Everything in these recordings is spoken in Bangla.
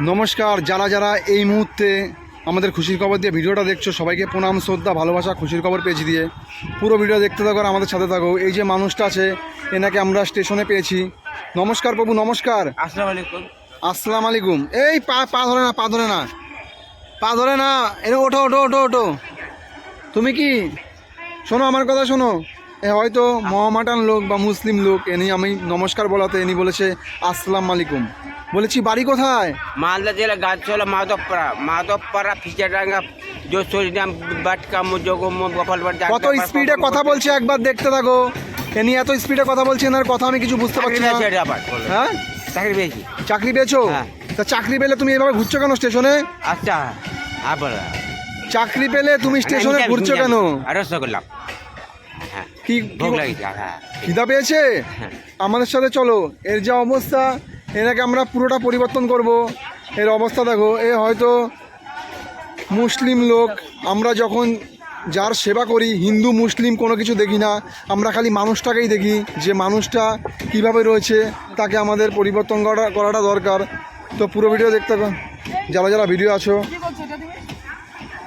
নমস্কার যারা যারা এই মুহূর্তে আমাদের খুশির খবর দিয়ে ভিডিওটা দেখছ সবাইকে প্রণাম শ্রদ্ধা ভালোবাসা খুশির খবর পেয়েছি দিয়ে। পুরো ভিডিও দেখতে থাকো আর আমাদের সাথে থাকো। এই যে মানুষটা আছে এনাকে আমরা স্টেশনে পেয়েছি। নমস্কার প্রভু নমস্কার। আসসালামু আলাইকুম। আসসালাম আলাইকুম। এই পা পা ধরে না পা ধরে না। পা ধরে না। এনে ওঠো ওঠো ওঠো ওঠো। তুমি কি? শোনো আমার কথা শোনো। এ হয়তো মহামাটান লোক বা মুসলিম লোক এনি আমি নমস্কার বলাতে এনি বলেছে আসসালাম আলাইকুম। বলেছি বাড়ি কোথায়? মালদা জেলা গাছতলা মাধবপাড়া। মাধবপাড়া ফিচারডাঙ্গা জোসরিনাম বাটকা মুজোগো গোপালপাড়া কত স্পিডে কথা বলছে একবার দেখতে থাকো। এনি এত স্পিডে কথা বলছে এনার কথা আমি কিছু বুঝতে পারছি না। হ্যাঁ? চাকরি পেয়েছি। চাকরি পেয়েছ? হ্যাঁ। তা চাকরি পেলে তুমি এভাবে ঘুরছো কেন স্টেশনে? আচ্ছা বলো। চাকরি পেলে তুমি স্টেশনে ঘুরছো কেন? আর রসগোল্লা। হ্যাঁ। কি হ্যাঁ। খিদা পেয়েছে। আমাদের সাথে চলো এর যা অবস্থা। এনাকে আমরা পুরোটা পরিবর্তন করব। এর অবস্থা দেখো, এ হয়তো মুসলিম লোক, আমরা যখন যার সেবা করি, হিন্দু, মুসলিম কোনো কিছু দেখি না, আমরা খালি মানুষটাকেই দেখি, যে মানুষটা কীভাবে রয়েছে, তাকে আমাদের পরিবর্তন করা, করাটা দরকার। তো পুরো ভিডিও দেখতে যারা যারা ভিডিও আছো।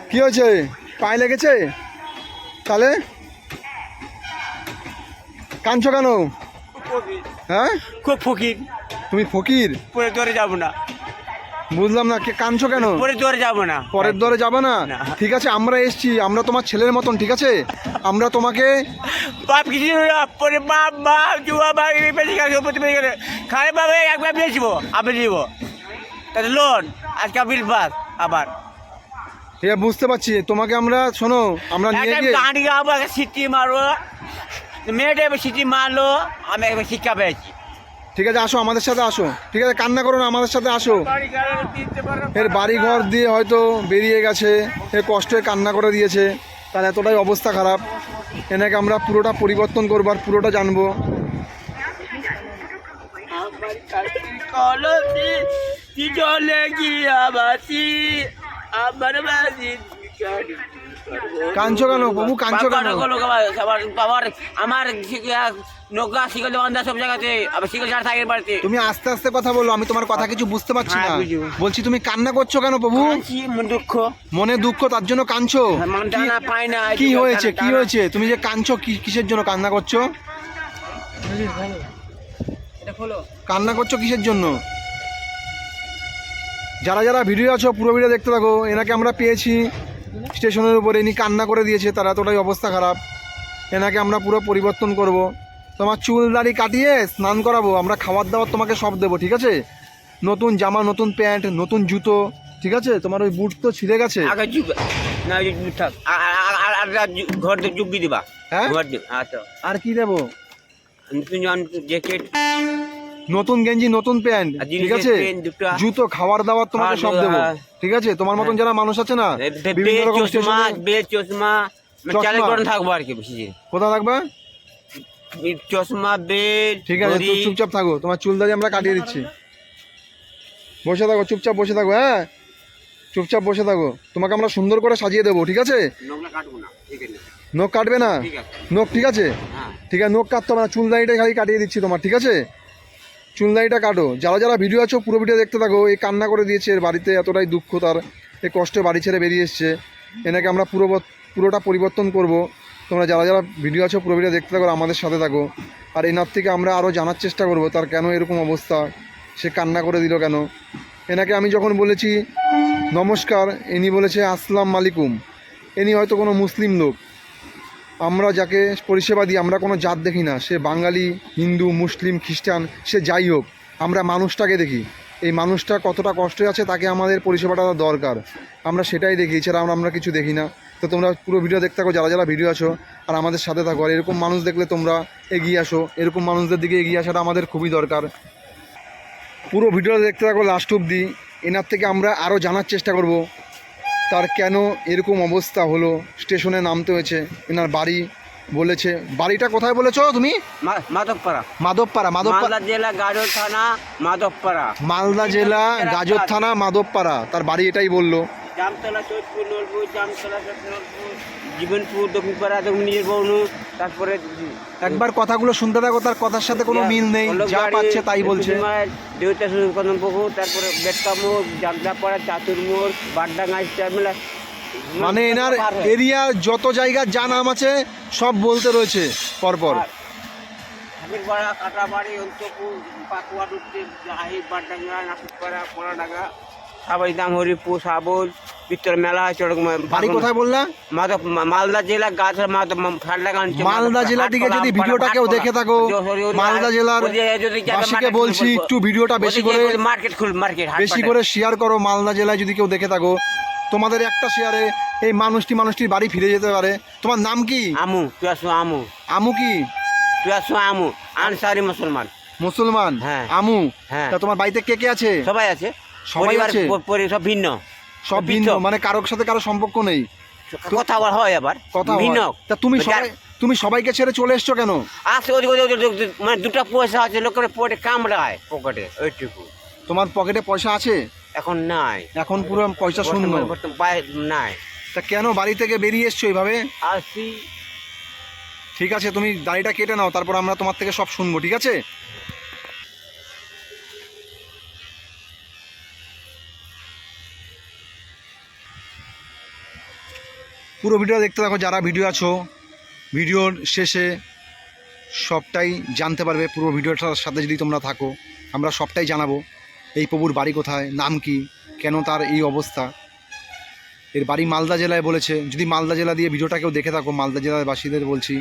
কি হয়েছে? পায়ে লেগেছে? তাহলে কাঁদছো কেন? হ্যাঁ? খুব ফকির। তুমি ফকির? পরে দরে যাব না। বুঝলাম না কে কাঁদছো কেন? পরে দরে যাব না। পরের দরে যাবে না। ঠিক আছে আমরা এসছি আমরা তোমার ছেলের মতন ঠিক আছে? আমরা তোমাকে বাপ কিছু পরে বাপ বাপ জুয়া বাপ বেশি গেছে প্রতি বেশি গেছে খারে বাবা একবার বেচব আমি দিব তাহলে লোন আজকে বিল পাস আবার। ঠিক বুঝতে পারছি তোমাকে আমরা শোনো আমরা নিয়ে গিয়ে গাড়ি আবার সিটি মারবো। মেয়েটা এবার সিটি মারলো আমি একবার শিক্ষা পেয়েছি। ঠিক আছে, আসো, আমাদের সাথে আসো। ঠিক আছে, কান্না করো না, আমাদের সাথে আসো। এর বাড়ি ঘর দিয়ে হয়তো বেরিয়ে গেছে, এ কষ্টে কান্না করে দিয়েছে, তার এতটাই অবস্থা খারাপ। এনাকে আমরা পুরোটা পরিবর্তন করব আর পুরোটা জানব। গিয়া বাসি কাঁদছো কেন বাবু কাঁদছো কেন বাবার আমার নৌকা শিকল দোকানদার সব জায়গাতে আবার শিকল ছাড়া থাকে বাড়িতে। তুমি আস্তে আস্তে কথা বলো আমি তোমার কথা কিছু বুঝতে পারছি না। হ্যাঁ, বলছি তুমি কান্না করছ কেন প্রভু দুঃখ। মনে দুঃখ তার জন্য কাঁদছো? কি- টানা না কি হয়েছে কি হয়েছে? তুমি যে কাঁদছো কিসের জন্য কান্না করছ? কান্না করছ কিসের জন্য? যারা যারা ভিডিও আছো পুরো ভিডিও দেখতে থাকো এনাকে আমরা পেয়েছি। স্টেশনের উপরে ইনি কান্না করে দিয়েছে তার এতটাই অবস্থা খারাপ। এনাকে আমরা পুরো পরিবর্তন করব। তোমার চুল দাড়ি কাটিয়ে স্নান করাবো আমরা খাবার দাবার তোমাকে সব দেবো ঠিক আছে? নতুন জামা নতুন প্যান্ট নতুন জুতো ঠিক আছে? তোমার ওই বুট তো ছিঁড়ে গেছে। ঘর দিবা। হ্যাঁ? আচ্ছা। আর কি দেবো? জ্যাকেট নতুন গেঞ্জি নতুন প্যান্ট ঠিক আছে? জুতো খাবার দাবার তোমাকে সব দেবো ঠিক আছে? তোমার মতন যারা মানুষ আছে না বিভিন্ন রকম চশমা থাকব আর কি। কোথায় থাকবে? চশমা বেল ঠিক আছে চুপচাপ থাকো। তোমার চুল দাড়ি আমরা কাটিয়ে দিচ্ছি। বসে থাকো চুপচাপ বসে থাকো হ্যাঁ? চুপচাপ বসে থাকো। তোমাকে আমরা সুন্দর করে সাজিয়ে দেবো ঠিক আছে? নখ কাটবে না? নখ ঠিক আছে? হ্যাঁ। ঠিক আছে নখ কাটতে হবে না চুল দাড়িটা খালি কাটিয়ে দিচ্ছি তোমার ঠিক আছে? চুল দাড়িটা কাটো। যারা যারা ভিডিও আছো, পুরো ভিডিও দেখতে থাকো। এই কান্না করে দিয়েছে, এর বাড়িতে এতটাই দুঃখ, তার এই কষ্টে বাড়ি ছেড়ে বেরিয়ে এসছে। এনাকে আমরা পুরো পুরোটা পরিবর্তন করব। তোমরা যারা যারা ভিডিও আছো, পুরো ভিডিও দেখতে থাকো আমাদের সাথে থাকো। আর এনার থেকে আমরা আরও জানার চেষ্টা করব, তার কেন এরকম অবস্থা, সে কান্না করে দিল কেন? এনাকে আমি যখন বলেছি, নমস্কার ইনি বলেছে, আসসালাম মালিকুম ইনি হয়তো কোনো মুসলিম লোক। আমরা যাকে পরিষেবা দিই, আমরা কোনো জাত দেখি না। সে বাঙালি, হিন্দু, মুসলিম, খ্রিস্টান, সে যাই হোক, আমরা মানুষটাকে দেখি। এই মানুষটা কতটা কষ্টে আছে তাকে আমাদের পরিষেবাটা দরকার। আমরা সেটাই দেখি এছাড়া আমরা আমরা কিছু দেখি না। তো তোমরা পুরো ভিডিও দেখতে থাকো, যারা যারা ভিডিও আছো, আর আমাদের সাথে থাকো। আর এরকম মানুষ দেখলে তোমরা এগিয়ে আসো। এরকম মানুষদের দিকে এগিয়ে আসাটা আমাদের খুবই দরকার। পুরো ভিডিওটা দেখতে থাকো, লাস্ট অবধি। এনার থেকে আমরা আরও জানার চেষ্টা করব। তার কেন এরকম অবস্থা হলো? স্টেশনে নামতে হয়েছে এনার বাড়ি বলেছে। বাড়িটা কোথায় বলেছ তুমি? মাধবপাড়া। মাধবপাড়া মাধবপাড়া। মালদা জেলা গাজর থানা মাধবপাড়া। মালদা জেলা গাজর থানা মাধবপাড়া। তার বাড়ি এটাই বলল। জামতলা চৈতপুর জামতলা জীবনপুর দক্ষিণপাড়া দক্ষিণ নিজের বৌনু তারপরে একবার কথাগুলো শুনতে থাকো তার কথার সাথে কোনো মিল নেই যা পাচ্ছে তাই বলছে। দেউতা কদম পুকুর তারপরে বেটকা মোড় জামদাপাড়া চাতুর মোড় বাড্ডাঙ্গা স্টারমেলা মানে এনার এরিয়া যত জায়গা যা নাম আছে সব বলতে রয়েছে পরপর। ঠাকুরপাড়া কাটাবাড়ি অন্তপুর পাকুয়া ডুবতে আহির বাড্ডাঙ্গা নাকুরপাড়া পোড়াডাঙ্গা সাবাই দাম হরিপুর সাবল মেলা হয় চড়ক বাড়ি কোথায় বললা? মাধব মালদা জেলা গাছ মাধব মালদা জেলা থেকে যদি ভিডিওটা কেউ দেখে থাকো মালদা জেলার বাসীকে বলছি একটু ভিডিওটা বেশি করে মার্কেট খুল মার্কেট বেশি করে শেয়ার করো মালদা জেলায় যদি কেউ দেখে থাকো। তোমাদের একটা শেয়ারে এই মানুষটি মানুষটির বাড়ি ফিরে যেতে পারে। তোমার নাম কি? আমু তুই আসো আমু। আমু কি? তুই আসো আমু আনসারি মুসলমান। মুসলমান? হ্যাঁ। আমু? হ্যাঁ। তোমার বাড়িতে কে কে আছে? সবাই আছে। সবাই আছে? সব ভিন্ন। সব ভিন্ন মানে কারোর সাথে কারও সম্পর্ক নেই। কথা আবার হয় আবার। কথা। ভিন্ন। তা তুমি সবাই তুমি সবাইকে ছেড়ে চলে এসছো কেন? ওদিকে, মানে দুটো পয়সা আছে লোকের পকেটে কামড়ায় পকেটে ওইটুকু। তোমার পকেটে পয়সা আছে? এখন নাই। এখন পুরো পয়সা শূন্য। নাই। তা কেন বাড়ি থেকে বেরিয়ে এসছো এইভাবে? আসি ঠিক আছে তুমি দাড়িটা কেটে নাও তারপর আমরা তোমার থেকে সব শুনব ঠিক আছে? পুরো ভিডিও দেখতে থাকো যারা ভিডিও আছো ভিডিওর শেষে সবটাই জানতে পারবে পুরো ভিডিওটার সাথে যদি তোমরা থাকো আমরা সবটাই জানাব এই প্রভুর বাড়ি কোথায় নাম কি কেন তার এই অবস্থা। এর বাড়ি মালদা জেলায় বলেছে যদি মালদা জেলা দিয়ে ভিডিওটা কেউ দেখে থাকো মালদা জেলার বাসীদের বলছি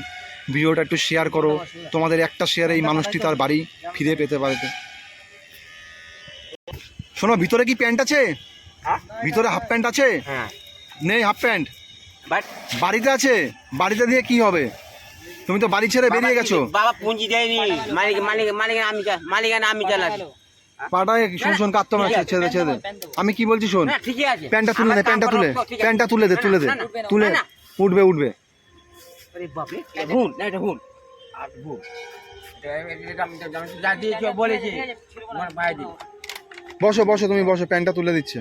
ভিডিওটা একটু শেয়ার করো তোমাদের একটা শেয়ারে এই মানুষটি তার বাড়ি ফিরে পেতে পারে শোনো ভিতরে কি প্যান্ট আছে? হ্যাঁ? ভিতরে হাফ প্যান্ট আছে? হ্যাঁ। নেই হাফ প্যান্ট বাড়িতে আছে? বাড়িতে দিয়ে কি হবে? তুমি তো বাড়ি ছেড়ে বেরিয়ে গেছো। বাবা পুঁজি দেয়নি। মালিক মালিক মালিক আমি মালিকানা আমি চালাচ্ছি পাটায় শোন শোন কাঁদতে না ছেড়ে ছেড়ে। আমি কি বলছি শোন? না ঠিকই আছে। প্যান্টটা তুলে দে প্যান্টটা তুলে। প্যান্টটা তুলে দে তুলে দে তুলে। উঠবে উঠবে। বসো বসো তুমি বসো প্যান্টটা তুলে দিচ্ছে।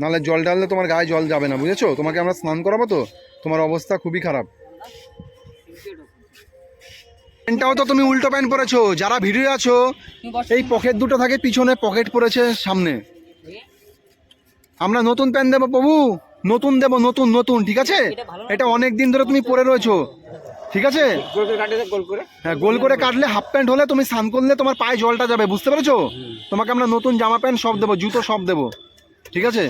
নাহলে জল ঢাললে তোমার গায়ে জল যাবে না, বুঝেছ? তোমাকে আমরা স্নান করাবো তো, তোমার অবস্থা খুবই খারাপ। প্যান্টটাও তো তুমি উল্টো প্যান্ট পরেছো, যারা ভিডিও আছো, এই পকেট দুটো থাকে, পিছনে পকেট পড়েছে, সামনে। আমরা নতুন প্যান্ট দেবো, প্রভু। নতুন দেবো, নতুন নতুন, ঠিক আছে? এটা অনেক দিন ধরে তুমি পরে রয়েছো, ঠিক আছে? হ্যাঁ গোল করে কাটলে হাফ প্যান্ট হলে তুমি স্নান করলে তোমার পায়ে জলটা যাবে, বুঝতে পেরেছ? তোমাকে আমরা নতুন জামা প্যান্ট সব দেবো, জুতো সব দেবো। ঠিক আছে?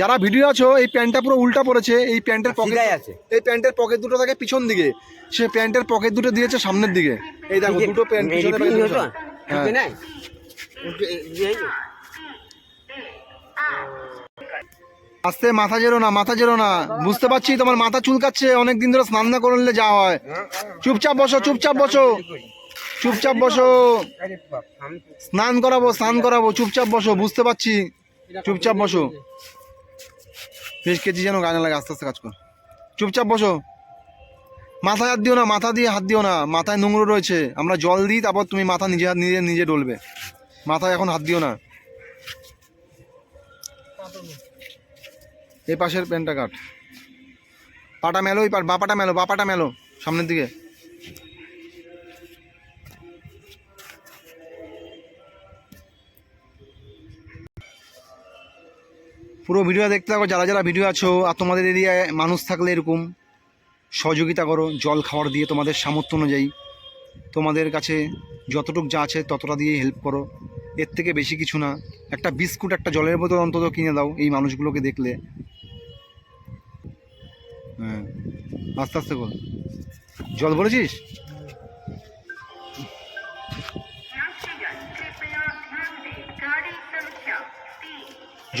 যারা ভিডিও আছো এই প্যান্টটা পুরো উল্টা পড়েছে এই প্যান্টের পকেট আছে। এই প্যান্টের পকেট দুটো থাকে পিছন দিকে। সে প্যান্টের পকেট দুটো দিয়েছে সামনের দিকে। এই দেখো দুটো প্যান্ট। হ্যাঁ। আস্তে মাথা জেরো না মাথা জেরো না। বুঝতে পারছি তোমার মাথা চুলকাচ্ছে অনেক দিন ধরে স্নান না করলে যা হয়। চুপচাপ বসো চুপচাপ বসো। চুপচাপ বসো। স্নান করাবো স্নান করাবো চুপচাপ বসো বুঝতে পারছি। চুপচাপ বসো। বেশ কেজি যেন গায়ে লাগে আস্তে আস্তে কাজ কর। চুপচাপ বসো। মাথায় হাত দিও না মাথা দিয়ে হাত দিও না। মাথায় নোংরো রয়েছে। আমরা জল দিই তারপর তুমি মাথা নিজে হাত নিজে নিজে ডলবে। মাথায় এখন হাত দিও না। এই পাশের প্যান্টটা কাট। পাটা মেলো ওই পাট বাপাটা মেলো বাপাটা মেলো সামনের দিকে। পুরো ভিডিও দেখতে থাকো, যারা যারা ভিডিও আছো আর তোমাদের এরিয়ায় মানুষ থাকলে এরকম সহযোগিতা করো, জল খাওয়ার দিয়ে তোমাদের সামর্থ্য অনুযায়ী। তোমাদের কাছে যতটুকু যা আছে ততটা দিয়ে হেল্প করো। এর থেকে বেশি কিছু না। একটা বিস্কুট, একটা জলের বোতল অন্তত কিনে দাও এই মানুষগুলোকে দেখলে। হ্যাঁ। আস্তে আস্তে কর। জল বলেছিস?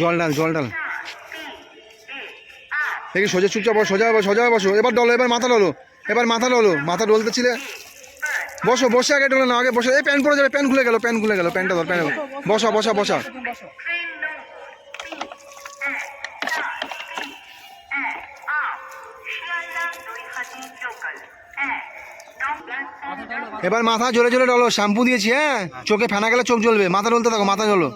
জল ডাল জল ডাল দেখি, সোজা, চুপচাপ সোজা বসো সোজা বসো। এবার ডলো, এবার মাথা ডলো, এবার মাথা ডলো। মাথা ডলতে ছিলে? বসো, বসে আগে ডলো না, আগে বসে। এই প্যান্ট পরে যাবে প্যান্ট খুলে গেল প্যান্ট খুলে গেল প্যান্টটা ধর, প্যান্ট বসা বসা বসা। এবার মাথা জোরে জোরে ডলো, শ্যাম্পু দিয়েছি হ্যাঁ? চোখে ফেনা গেলে চোখ জ্বলবে, মাথা ডলতে থাকো, মাথা জ্বলো।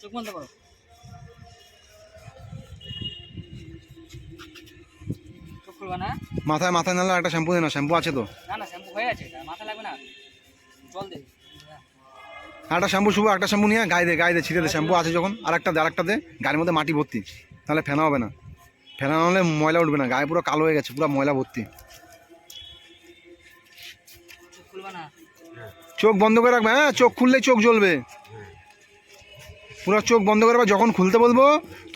চোখ বন্ধ করো। মাথায় মাথায় নালে একটা শ্যাম্পু দেয় না শ্যাম্পু আছে তো। একটা শ্যাম্পু শুভ একটা শ্যাম্পু নিয়ে গায়ে দে গায়ে দে ছিটে দে শ্যাম্পু আছে যখন আর একটা দে আরেকটা দে গায়ের মধ্যে মাটি ভর্তি। তাহলে ফেনা হবে না। ফেনা হলে ময়লা উঠবে না গায়ে পুরো কালো হয়ে গেছে পুরো ময়লা ভর্তি। চোখ বন্ধ করে রাখবে হ্যাঁ চোখ খুললে চোখ জ্বলবে। পুরো চোখ বন্ধ করে রাখবে, যখন খুলতে বলব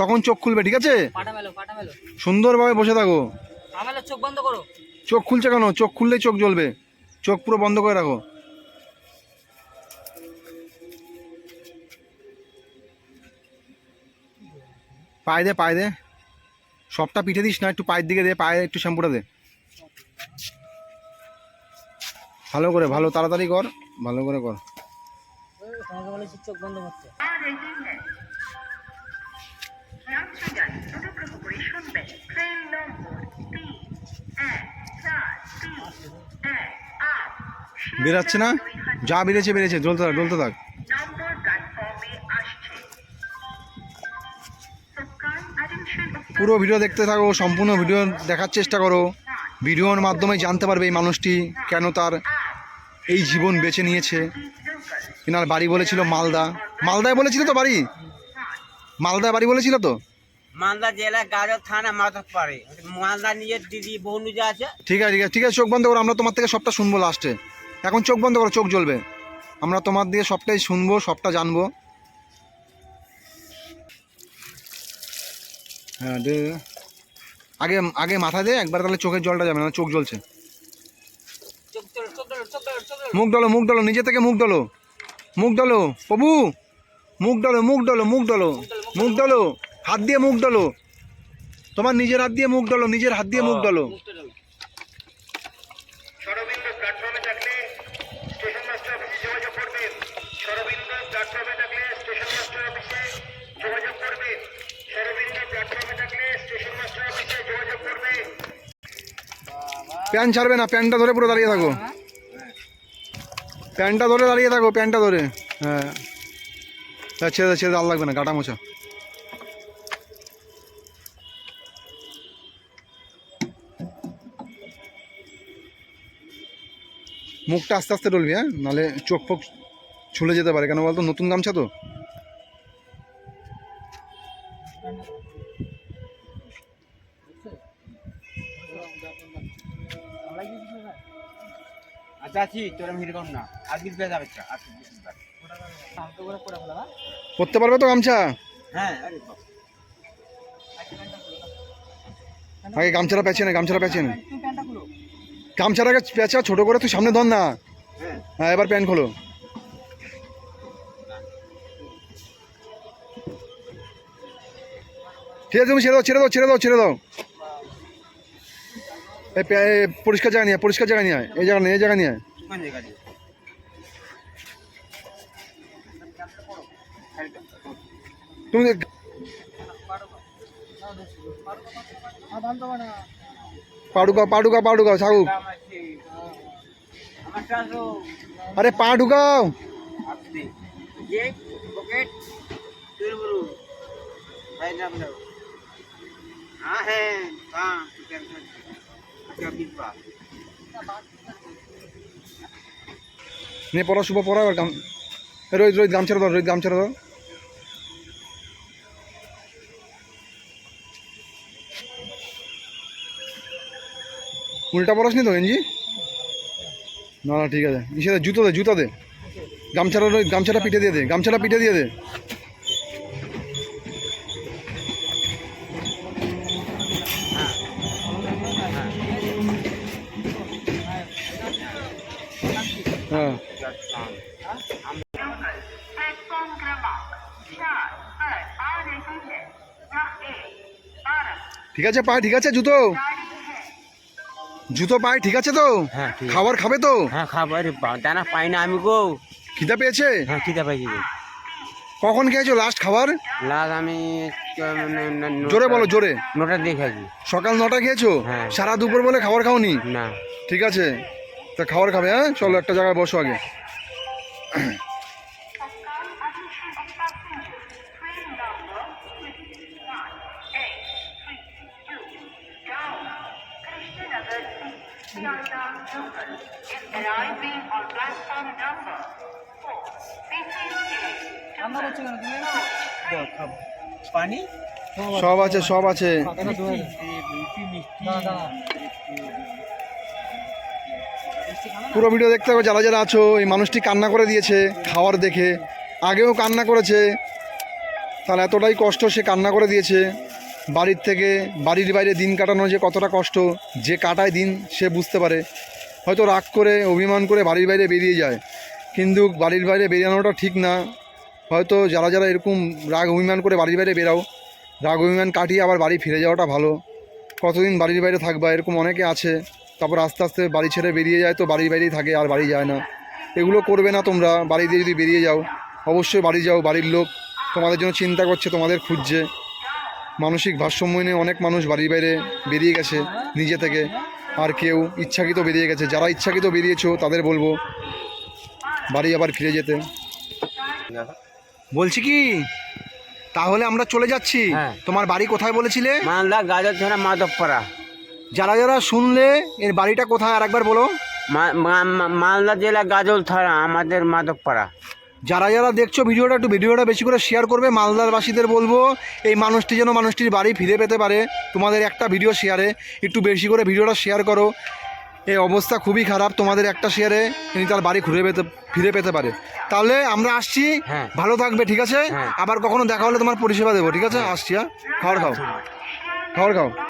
তখন চোখ খুলবে ঠিক আছে? সুন্দরভাবে বসে থাকো। চোখ বন্ধ করো। চোখ খুলছে কেন? চোখ খুললেই চোখ জ্বলবে। চোখ পুরো বন্ধ করে রাখো। পায়ে দে পায়ে দে। সবটা পিঠে দিস না একটু পায়ের দিকে দে পায়ে একটু শ্যাম্পুটা দে। ভালো করে ভালো তাড়াতাড়ি কর ভালো করে কর। তোমাকে বলেছি চোখ বন্ধ করতে। বেরাচ্ছে না? যা বেড়েছে বেড়েছে জ্বলতে থাক জ্বলতে থাক। পুরো ভিডিও দেখতে থাকো সম্পূর্ণ ভিডিও দেখার চেষ্টা করো। ভিডিওর মাধ্যমে জানতে পারবে এই মানুষটি কেন তার এই জীবন বেছে নিয়েছে। এনার বাড়ি বলেছিল মালদা। মালদায় বলেছিল তো বাড়ি? মালদায় বাড়ি বলেছিল তো? মালদা জেলা গাজর থানা মাধব পাড়ে মালদা নিজের দিদি বোন যে আছে। ঠিক আছে ঠিক আছে ঠিক আছে চোখ বন্ধ করো আমরা তোমার থেকে সবটা শুনব লাস্টে এখন চোখ বন্ধ করো চোখ জ্বলবে। আমরা তোমার দিয়ে সবটাই শুনব সবটা জানব। হ্যাঁ আগে আগে মাথা দে একবার তাহলে চোখের জলটা যাবে না চোখ জ্বলছে। মুখ ডলো মুখ ডলো নিজে থেকে মুখ ডলো। মুখ ডলো প্রভু। মুখ ডলো মুখ ডলো মুখ ডলো। মুখ ডলো হাত দিয়ে মুখ ডলো। তোমার নিজের হাত দিয়ে মুখ ডলো নিজের হাত দিয়ে মুখ ডলো। প্যান্ট ছাড়বে না প্যান্টটা ধরে পুরো দাঁড়িয়ে থাকো। প্যান্টটা ধরে দাঁড়িয়ে থাকো, প্যান্টটা ধরে। হ্যাঁ। ছেড়ে ছেড়ে দাও লাগবে না কাটা মোছা। মুখটা আস্তে আস্তে ডলবি হ্যাঁ? নাহলে চোখ ফোক ছুলে যেতে পারে। কেন বলতো? নতুন গামছা তো। তোর আমি না। আর বিশ বেলা যাবে আর হালকা করে পড়ে ফেলা না পরতে পারবে তো গামছা? হ্যাঁ আগে গামছাটা পেঁচিয়ে নে গামছাটা নে। তুমি গামছাটাকে পেঁচা ছোট করে তুই সামনে ধর না। হ্যাঁ। হ্যাঁ এবার প্যান্ট খোলো। ঠিক আছে তুমি ছেড়ে দাও ছেড়ে দাও ছেড়ে দাও ছেড়ে দাও। পরিষ্কার জায়গা নিয়ে আয়, পরিষ্কার জায়গা নিয়ে আয়। এই জায়গা নিয়ে এই জায়গা নিয়ে আয়। কোন জায়গা দিয়ে তুমি আর বান্ধব না পা ঢুকাও পা ঢুকাও পা ঢুকাও থাকুক আমার চাষও আরে পা ঢুকাও আপনি ये पॉकेट फिर बोलो भाई नाम लो हाँ है নে, পড়া, শুভ পড়া, এবার গাম রোহিত রোহিত গামছাড়া দাও রোহিত গামছাড়া দাও উল্টা পড়াস নি তো এনজি না না, ঠিক আছে। ইসে জুতো দে জুতো দে। গামছাড়া রোহিত গামছাড়া পিঠে দিয়ে দে গামছাড়া পিঠে দিয়ে দে। ঠিক আছে পায়ে ঠিক আছে জুতো। জুতো পায়ে ঠিক আছে তো? হ্যাঁ, খাবার খাবে তো? হ্যাঁ খাবার দানা পাই না আমি গো। খিদা পেয়েছে? হ্যাঁ খিদা পেয়েছি। কখন খেয়েছো লাস্ট খাবার? লাস্ট আমি জোরে বলো জোরে। নটা দিয়ে খাই সকাল নটা খেয়েছো? হ্যাঁ। সারা দুপুর বলে খাবার খাওনি? না। ঠিক আছে। তা খাবার খাবে হ্যাঁ? চলো একটা জায়গায় বসো আগে। পানি? সব আছে সব আছে। পুরো ভিডিও দেখতে হবে, যারা যারা আছো, এই মানুষটি কান্না করে দিয়েছে খাওয়ার দেখে। আগেও কান্না করেছে, তাহলে এতটাই কষ্ট সে কান্না করে দিয়েছে। বাড়ির থেকে, বাড়ির বাইরে দিন কাটানো যে কতটা কষ্ট, যে কাটায় দিন, সে বুঝতে পারে। হয়তো রাগ করে, অভিমান করে বাড়ির বাইরে বেরিয়ে যায়। কিন্তু বাড়ির বাইরে বেরিয়ানোটা ঠিক না। হয়তো যারা যারা এরকম রাগ, অভিমান করে বাড়ির বাইরে বেরাও, রাগ, অভিমান কাটিয়ে আবার বাড়ি ফিরে যাওয়াটা ভালো। কতদিন বাড়ির বাইরে থাকবা, এরকম অনেকে আছে। তারপর আস্তে আস্তে বাড়ি ছেড়ে বেরিয়ে যায় তো বাড়ির বাইরেই থাকে আর বাড়ি যায় না। এগুলো করবে না তোমরা বাড়ি দিয়ে যদি বেরিয়ে যাও অবশ্যই বাড়ি যাও বাড়ির লোক তোমাদের জন্য চিন্তা করছে তোমাদের খুঁজছে। মানসিক ভারসাম্যহীনে অনেক মানুষ বাড়ির বাইরে বেরিয়ে গেছে নিজে থেকে। আর কেউ ইচ্ছাকৃত বেরিয়ে গেছে। যারা ইচ্ছাকৃত বেরিয়েছো তাদের বলব বাড়ি আবার ফিরে যেতে। বলছি কি? তাহলে আমরা চলে যাচ্ছি। হ্যাঁ। তোমার বাড়ি কোথায় বলেছিলে? মালদা গাজর মাধবপাড়া। যারা যারা শুনলে এর বাড়িটা কোথায় আর একবার বলো মালদা জেলা গাজল থানা আমাদের মাধবপাড়া। যারা যারা দেখছ ভিডিওটা একটু ভিডিওটা বেশি করে শেয়ার করবে। মালদারবাসীদের বলব এই মানুষটি যেন মানুষটির বাড়ি ফিরে পেতে পারে। তোমাদের একটা ভিডিও শেয়ারে একটু বেশি করে ভিডিওটা শেয়ার করো। এই অবস্থা খুবই খারাপ তোমাদের একটা শেয়ারে তিনি তার বাড়ি ঘুরে পেতে ফিরে পেতে পারে। তাহলে আমরা আসছি। হ্যাঁ। ভালো থাকবে ঠিক আছে? হ্যাঁ। আবার কখনো দেখা হলে তোমার পরিষেবা দেবো ঠিক আছে? আসছি হ্যাঁ? খাবার খাও। খাবার খাও।